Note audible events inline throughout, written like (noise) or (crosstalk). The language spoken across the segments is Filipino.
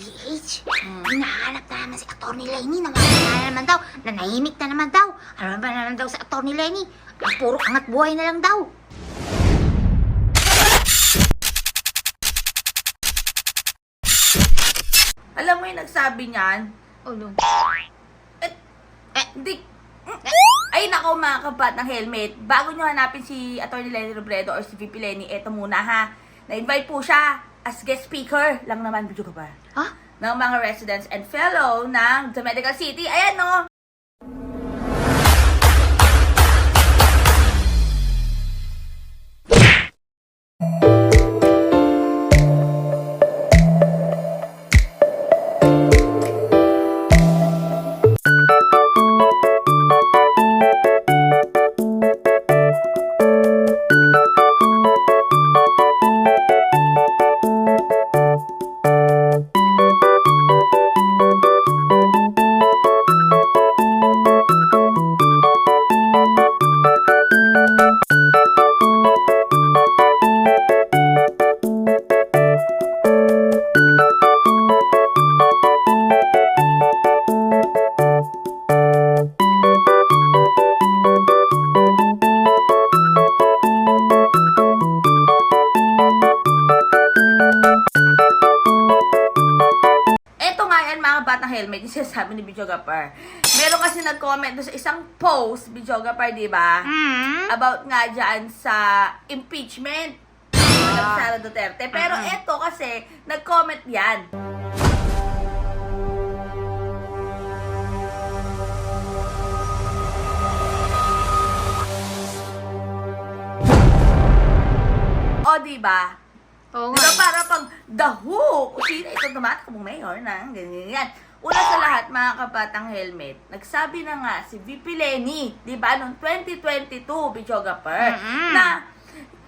PH, hinahanap na naman si Atty. Lenny. Nawala na naman daw. Nanahimik na naman daw. Ano ba na naman daw si Atty. Lenny? Ang puro angat buhay na lang daw. Alam mo yung nagsabi niyan? Ulo. Eh, eh, di... Ay, nako mga kapat ng helmet. Bago nyo hanapin si Atty. Lenny Robredo or si VP Lenny, eto muna ha. Na-invite po siya as guest speaker lang naman, video ka ba? Ha? ng mga residents and fellow ng The Medical City. Ayan no! Batang helmet, yung sinasabi ni Bichogapar. Meron kasi nag-comment sa isang post, Bichogapar, di ba? Hmm? About nga dyan sa impeachment ng Sara Duterte. Pero Mm-mm. eto kasi, nag-comment yan. O, di ba? Oo nga. ba para pang the who? Kung sino ito tumatakbong mayor ng ganyan yan. Una sa lahat, mga kabatang helmet, nagsabi na nga si VP Lenny, di ba, noong 2022, Bichogaper, Mm-mm. na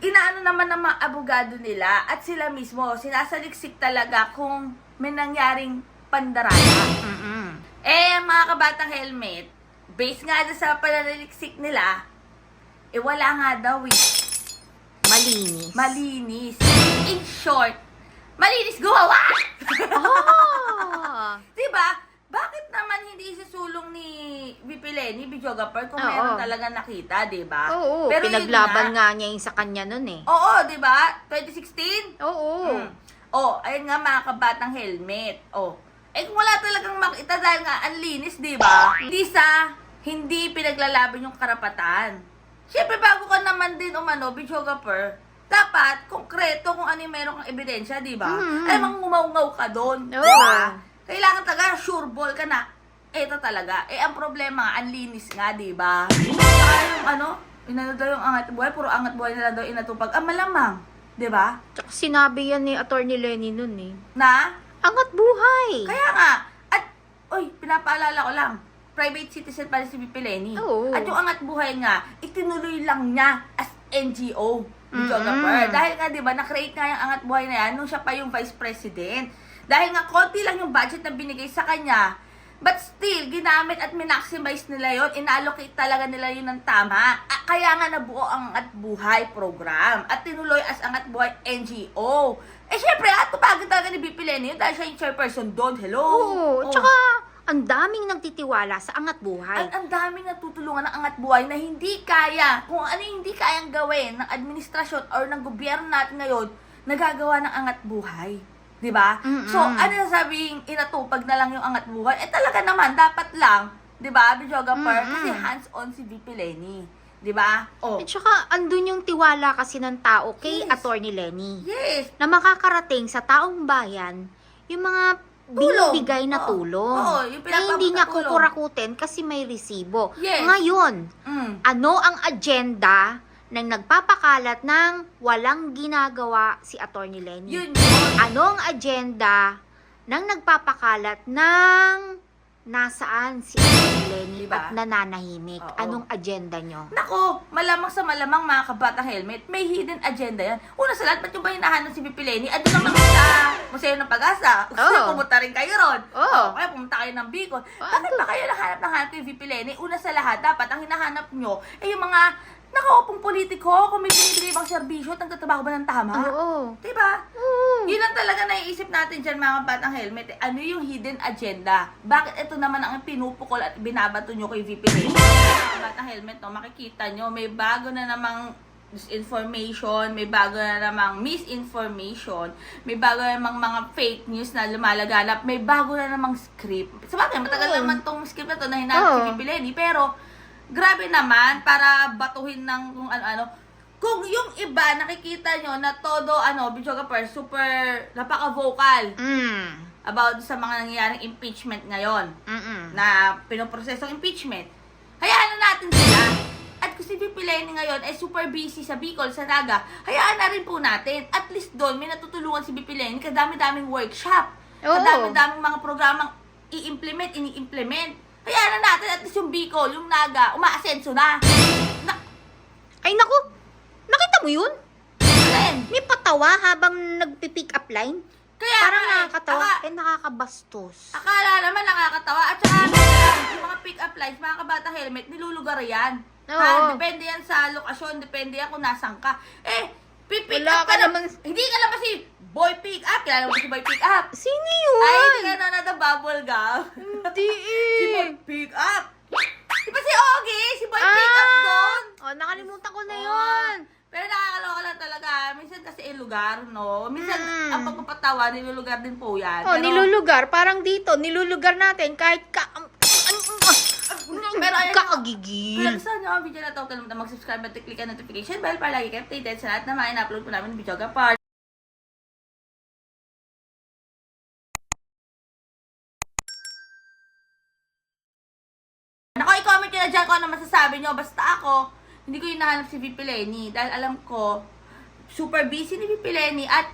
inaano naman ng mga abogado nila at sila mismo, sinasaliksik talaga kung may nangyaring pandaraya. Mm-mm. Eh, mga kabatang helmet, based nga sa pananaliksik nila, eh wala nga daw eh. Malinis. Malinis. In short, malinis gumawa! Oh! (laughs) diba? Bakit naman hindi isusulong ni VP Lenny, Bijogaper, kung Oo. meron talaga nakita, diba? Oo, Pero yun pinaglaban nga. nga niya yung sa kanya nun eh. Oo, diba? 2016? Oo. Mm. Oh, ayun nga mga kabatang helmet. Oh. Eh kung wala talagang makita dahil nga ang linis, di ba? Hindi sa hindi pinaglalaban yung karapatan. Siyempre, bago ka naman din umano, Bichogaper, dapat konkreto kung ano yung meron kang ebidensya, di ba? Mhm. Ay, ka doon, di Oo. ba? Kailangan talaga, sure ball ka na. Eto talaga. Eh, ang problema, ang linis nga, di ba? Yung ano, inano daw yung angat buhay, puro angat buhay na lang daw inatupag. Ah, malamang, di ba? Tsaka sinabi yan ni Atty. Lenny nun eh. Na, Angat buhay! kaya nga, at, oy, pinapaalala ko lang, private citizen pa rin si VP Lenny. Oo. At yung angat buhay nga, itinuloy lang niya as NGO. Mm-mm. videographer. Dahil nga, di ba, na-create nga yung angat buhay na yan nung siya pa yung vice president. Dahil nga, konti lang yung budget na binigay sa kanya, but still, ginamit at minaximize nila yon inallocate talaga nila yun ng tama. Ah, kaya nga nabuo ang Angat Buhay program at tinuloy as Angat Buhay NGO. Eh, syempre, at tupagin talaga ni BP Lenny yun dahil siya yung chairperson doon. Hello? Oo. Oh. Tsaka, ang daming nagtitiwala sa angat buhay. At ang daming natutulungan ng angat buhay na hindi kaya, kung ano yung hindi kayang gawin ng administrasyon or ng gobyerno natin ngayon, nagagawa ng angat buhay. 'Di ba? Mm-mm. So, ano na sabing inatupag na lang yung angat buhay? Eh talaga naman, dapat lang, 'di ba, Bijogaper? Mm-mm. Kasi hands-on si VP Lenny. 'Di ba? Oh. At tsaka, andun yung tiwala kasi ng tao kay Yes. Atty. Lenny. Yes. Na makakarating sa taong bayan yung mga Tulong. binibigay na Oo. tulong. Oo, yung na hindi niya pinapapatulong. kukurakutin kasi may resibo. Yes. Ngayon, Mm. ano ang agenda ng nagpapakalat ng walang ginagawa si Atty. Lenny? Yun yun. Ano ang agenda ng nagpapakalat ng nasaan si Atty. Lenny Diba? at nananahimik? Oo. Anong agenda nyo? Nako, malamang sa malamang mga kabatang helmet, may hidden agenda yan. Una sa lahat, ba't yung ba hinahanap si Pipi Lenny? Ano lang naman sa Museo ng Pag-asa? Gusto niyo pumunta rin kayo ron. Oo. kaya pumunta kayo ng Bicol. Oo, Bakit andun. ba kayo nahanap ng hanap kay VP Lenny? Una sa lahat, dapat ang hinahanap nyo ay yung mga Nakaupong politiko, kung may binibigay bang serbisyo, nagtatrabaho ba ng tama? Oo. Diba? Oo. Yun ang talaga naiisip natin dyan mga batang helmet. eh. Ano yung hidden agenda? Bakit ito naman ang pinupukol at binabato nyo kay VP? Mga batang helmet, no, makikita nyo, may bago na namang disinformation, may bago na namang misinformation, may bago na namang mga fake news na lumalaganap, may bago na namang script. Sa bagay, matagal naman tong script na to na hinanap si Oo. VP Lenny, pero grabe naman para batuhin ng kung ano-ano. Kung yung iba, nakikita nyo na todo, ano, videographer, super napaka-vocal Mm. about sa mga nangyayaring impeachment ngayon Mm-mm. na pinoprosesong impeachment, hayaan na natin sila. Kung si VP Lenny ngayon ay super busy sa Bicol, sa Naga, hayaan na rin po natin. At least doon, may natutulungan si VP Lenny, kadami-daming workshop, Oo. kadami-daming mga programang i-implement, ini-implement. Hayaan na natin, at least yung Bicol, yung Naga, umaasenso na. Na, Ay, naku! Nakita mo yun? Len, May patawa habang nagpipick up line? kaya Parang nga eh, nakakatawa. aka- Eh, nakakabastos. Akala naman nakakatawa. At saka, yung mga pick-up lines, mga kabata helmet, nilulugar yan. Oo. Ha? Depende yan sa lokasyon, depende yan kung nasan ka. Eh, pick Wala up ka na- naman- Hindi ka naman si Boy Pick Up. Kilala mo si Boy Pick Up? Sino Ay, yun? hindi ka nanonood ng bubble gum. Hindi (laughs) si Boy eh. Pick Up. Di ba si Ogie? Si Boy Pick Up doon. Oh, nakalimutan ko na Oo. yun. Pero nakakaloka lang talaga. Minsan kasi eh, lugar, no? Minsan, Mm. ang pagpapatawa, nilulugar din po yan. Oh, Pero- nilulugar. Parang dito, nilulugar natin kahit ka... Pero ayun, Kung kakagigil. nagustuhan nyo ang video na to, kalimutan mag-subscribe at click ang notification bell para lagi kayo updated sa lahat na mga in-upload po namin video kapar. Nako, i-comment nyo na dyan kung ano masasabi nyo. Basta ako, hindi ko hinahanap si VP Lenny dahil alam ko, super busy ni VP Lenny at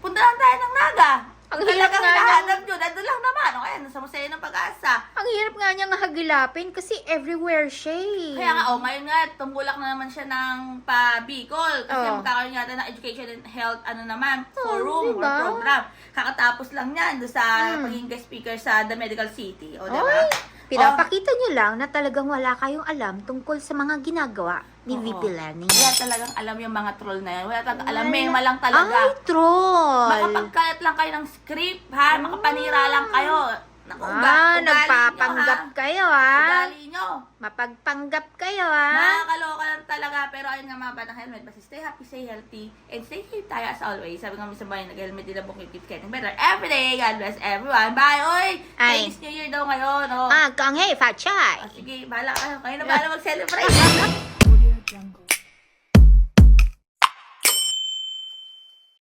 punta lang tayo ng Naga. Ang hirap talagang nga hinahanap nyo, nandun lang naman. O kaya, nasa Museo ng Pag-asa. Ang hirap nga niyang hagilapin kasi everywhere siya eh. Kaya nga, oh, ngayon nga, tumulak na naman siya ng pa-Bicol. Kasi Oh. magkakaroon yata ng education and health, ano naman, Oh, forum or diba? program. Kakatapos lang yan doon sa Hmm. pagiging guest speaker sa The Medical City. O, diba? Oy, pinapakita niyo lang na talagang wala kayong alam tungkol sa mga ginagawa ni Oo. VP Lenny. Wala talagang alam yung mga troll na yan. Wala talagang alam. Mema lang talaga. Ay, troll! Makapagkalat lang kayo ng script, ha? Makapanira lang kayo. Naku, uga- Ah, ugali nagpapanggap nyo, ha? kayo ah. Ugali nyo. Mapagpanggap kayo ah. Nakakaloka lang talaga. Pero ayun nga mga batang helmet. Basta stay happy, stay healthy, and stay safe tayo as always. Sabi nga sa bayan, nag-helmet din bukit keep getting better every day. God bless everyone. Bye! Oy! Ay. Chinese New Year daw ngayon. Oh. Ah, kang hey, fat Ah, sige, bahala ka. Kayo na bahala (laughs) mag-celebrate.